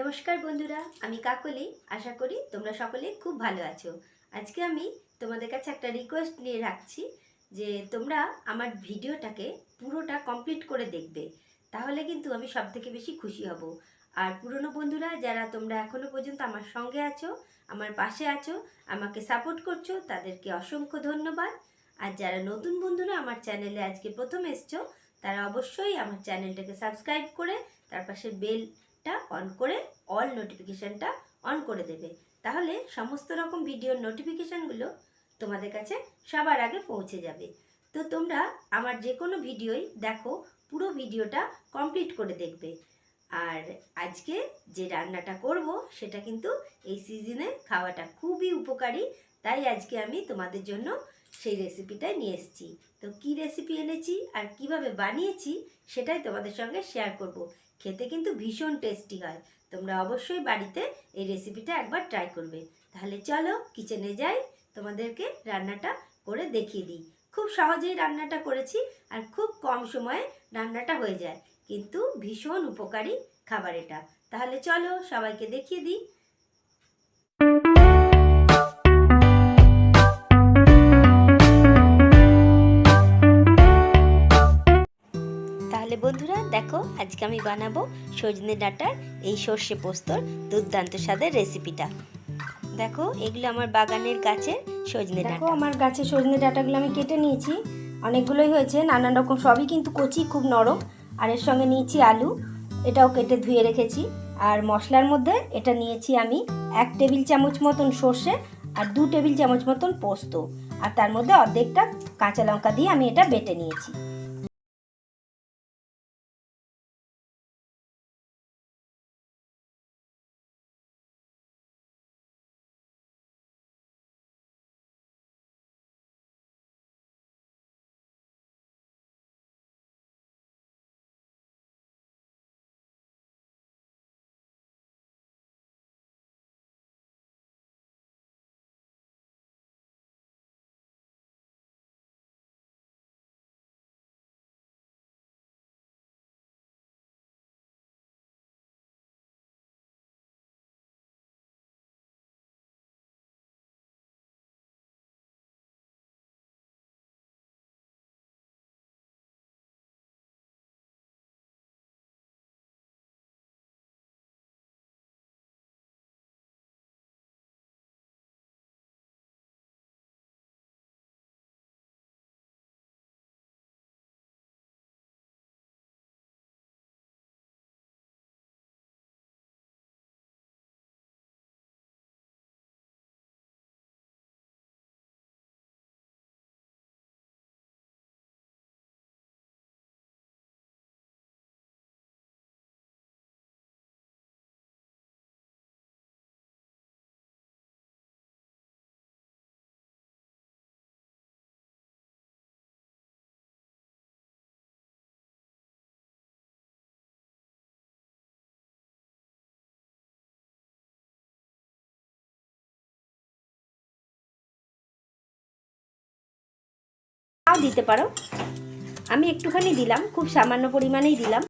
নমস্কার বন্ধুরা, আমি কাকলি। আশা করি তোমরা সকলে খুব ভালো আছো। আজকে আমি তোমাদের কাছে একটা রিকোয়েস্ট নিয়ে রাখছি যে তোমরা আমার ভিডিওটাকে পুরোটা কমপ্লিট করে দেখবে। তাহলে কিন্তু আমি সব থেকে বেশি খুশি হব। আর পুরনো বন্ধুরা, যারা তোমরা এখনও পর্যন্ত আমার সঙ্গে আছো, আমার পাশে আছো, আমাকে সাপোর্ট করছ, তাদেরকে অসংখ্য ধন্যবাদ। আর যারা নতুন বন্ধুরা আমার চ্যানেলে আজকে প্রথম এসছো, তারা অবশ্যই আমার চ্যানেলটাকে সাবস্ক্রাইব করে, তার পাশে বেলটা অন করে অল নোটিফিকেশানটা অন করে দেবে। তাহলে সমস্ত রকম ভিডিওর নোটিফিকেশানগুলো তোমাদের কাছে সবার আগে পৌঁছে যাবে। তো তোমরা আমার যে কোনো ভিডিওই দেখো, পুরো ভিডিওটা কমপ্লিট করে দেখবে। আর আজকে যে রান্নাটা করব, সেটা কিন্তু এই সিজনে খাওয়াটা খুবই উপকারী। তাই আজকে আমি তোমাদের জন্য সেই রেসিপিটাই নিয়ে এসেছি। তো কি রেসিপি এনেছি আর কীভাবে বানিয়েছি, সেটাই তোমাদের সঙ্গে শেয়ার করব। খেতে কিন্তু ভীষণ টেস্টি হয়। তোমরা অবশ্যই বাড়িতে এই রেসিপিটা একবার ট্রাই করবে। তাহলে চলো কিচেনে যাই, তোমাদেরকে রান্নাটা করে দেখিয়ে দিই। খুব সহজেই রান্নাটা করেছি আর খুব কম সময়ে রান্নাটা হয়ে যায়। কিন্তু ভীষণ উপকারী খাবার এটা। তাহলে চলো সবাইকে দেখিয়ে দিই। আজকে আমি বানাবো সজনে ডাঁটার এই সর্ষে পোস্তর দুর্দান্ত স্বাদের রেসিপিটা। দেখো এগুলো আমার বাগানের গাছের সজনে দেখো ডাঁটা। আমার গাছে সজনে ডাঁটাগুলো আমি কেটে নিয়েছি। অনেকগুলোই হয়েছে নানান রকম সবই কিন্তু কচি খুব নরম। আর এর সঙ্গে নিয়েছি আলু এটাও কেটে ধুয়ে রেখেছি। আর মশলার মধ্যে এটা নিয়েছি আমি এক টেবিল চামচ মতন সর্ষে আর দু টেবিল চামচ মতন পোস্ত। আর তার মধ্যে অর্ধেকটা কাঁচা লঙ্কা দিয়ে আমি এটা বেটে নিয়েছি। দিতে পারো। আমি একটুখানি দিলাম খুব সামান্য পরিমাণেই দিলাম।